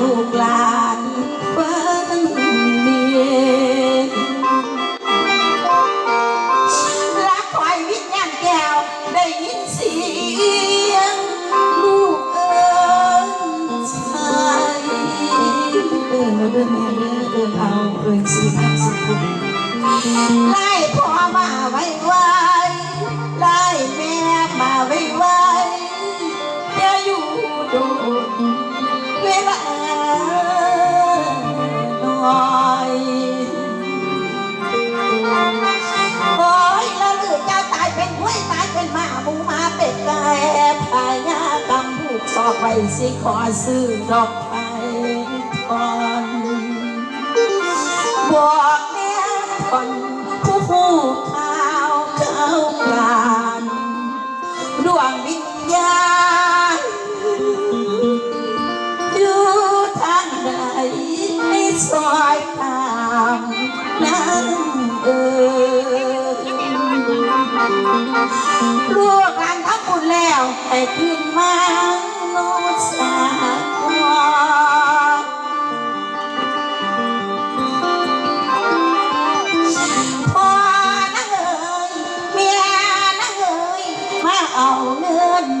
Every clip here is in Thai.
ลูกลา ไว้สิขอซื้อดอกไม้ทอนบอกแม่คนผู้หูข่าวเข้ากลานดวงวิญญาณอยู่ทางใดให้ซอยตามนั้นเอ่ยลูกหลานทำบุญแล้วให้ขึ้นมา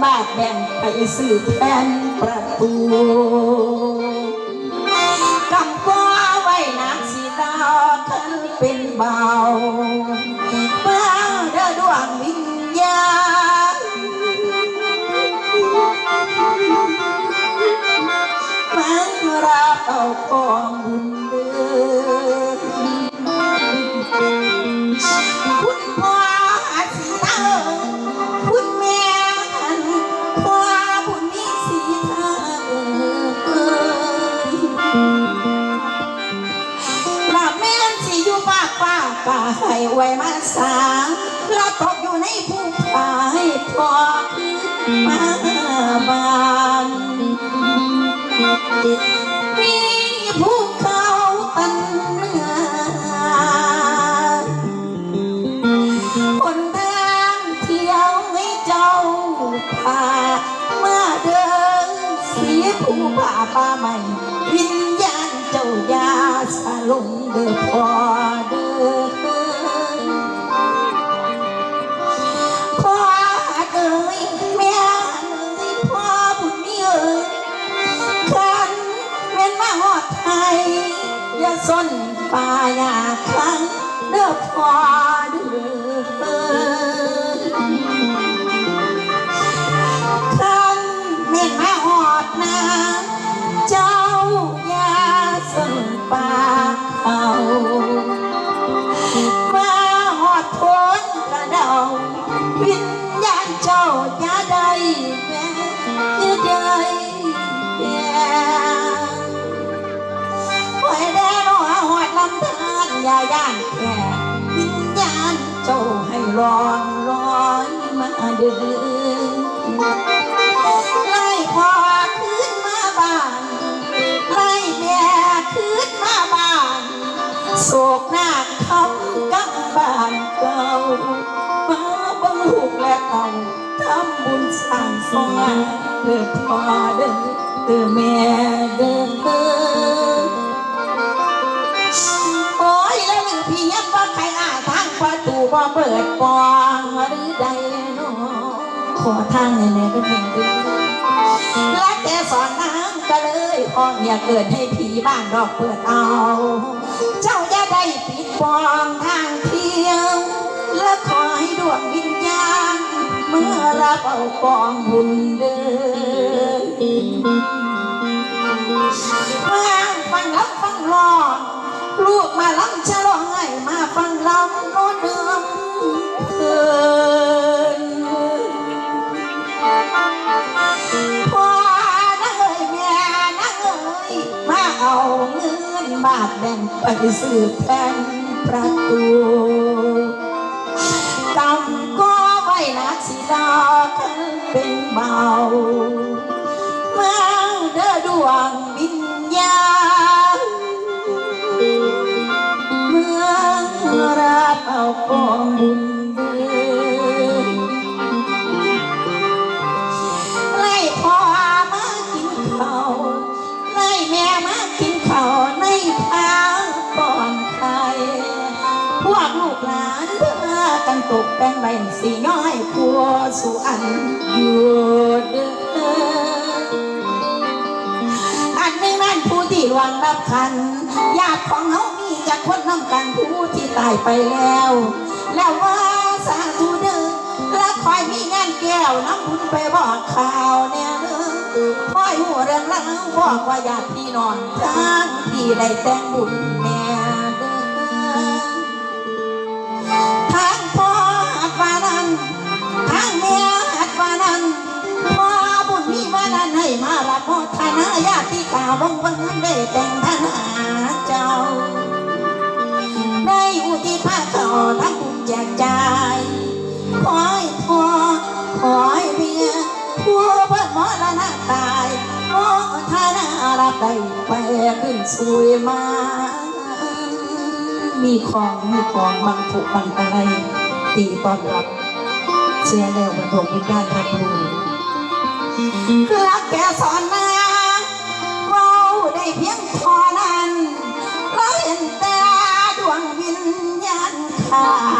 บาทแบ่งไปซื้อแผ่นประตูกำก็ไว้นักสีดาวขึ้นเป็นเบา เอาของบุญเดือนคุณพ่อสีตาคุณแม่พ่อบุญมีสีทาเอ่ยลาแม่นสิอยู่ปากป่าป่าให้ไว้มาสางลาตกอยู่ในผู้พายพอมาบานมีภู ใหม่วิญญาณเจ้ายาสาลงเด้อพอเด้อพ่อเอ้ยแม่เอ้ยพ่อบุญมีเอ้ยคันแม่นมาหอดไทยอย่าสนป่ายาคังเด้อพอ แค่วิญญาณเจ้าให้ลองลอยมาเดินไล่พ่อขึ้นมาบ้านไล่แม่ขึ้นมาบ้านโศกหน้าคำกับบ้านเก่ามาบังลูกและเต่าทำบุญสร้างสงานเด้อพ่อเด้อเด้อแม่ บ่เปิดปองหรือใดนาะขอทางแน่ๆก็นแม่ด้อและแต่สอนน้ำก็เลยพ่อเมียเกิดให้ผีบ้านดอกเปิดเอา เจ้าอย่าได้ปิดปองทางเที่ยว และขอให้ดวงวิญญาณเมื่อรับเอากองบุญเดินมาฟังรับฟังรอ ลูกมาล้ำฉลองให้มาฟังลำโน้นเดิมเพินพ่อนังเอ้ยแม่นังเอ้ยมาเอาเงินบาทแบ่งไปซื้อแผ่นประตูกำก็ไว้นักสิดากันเป็นเบา ตกแต่งใบสีน้อยพัวสู่อันอยู่เด้ออันหนึ่งนั้นผู้ที่หวังรับคันญาติของเฮามีจักคนน้ำกันผู้ที่ตายไปแล้ว แล้วว่าสาธุเด้อและคอยมีงานแก้วน้ำบุญไปบอกข่าวเนี่ยเด้อคอยหัวเรื่องราวบอกว่าญาติพี่น้องทางที่ได้แต่งบุญแน่ แต่งทนาเจ้า ได้อุทิศพระต่อทั้งบุญแจกจ่ายขอให้พอขอให้เมียผู้เพิ่นมรณะตายโอ้ท่านารับได้ไปขึ้นสวยมา มีของมีของบางถูกบางอะไรตีตอนรับเชื่อแล้วมันบอกมีการรับรู้รักแกสอนมา นั้